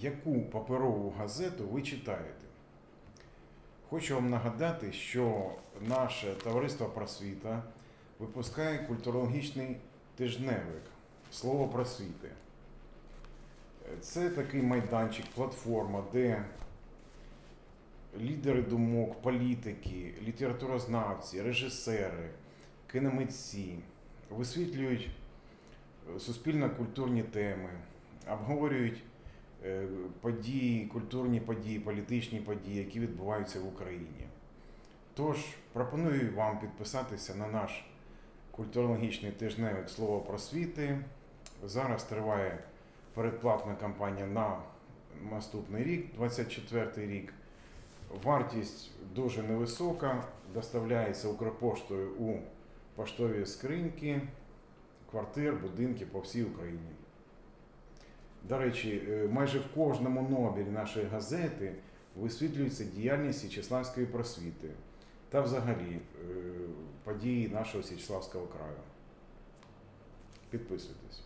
яку паперову газету ви читаєте. Хочу вам нагадати, що наше товариство просвіта випускає культурологічний тижневик Слово просвіти. Це такий майданчик, платформа, де лідери думок, політики, літературознавці, режисери, кіномитці висвітлюють суспільно-культурні теми, обговорюють події, культурні події, політичні події, які відбуваються в Україні. Тож пропоную вам підписатися на наш культурологічний тижневик Слово просвіти. Зараз триває передплатна кампанія на наступний рік, 24 рік. Вартість дуже невисока, доставляється Укрпоштою у поштові скриньки, квартир, будинки по всій Україні. До речі, е, майже в кожному номері нашої газети висвітлюється діяльність Січеславської просвіти та взагалі е, події нашого Січеславського краю. Підписуйтесь.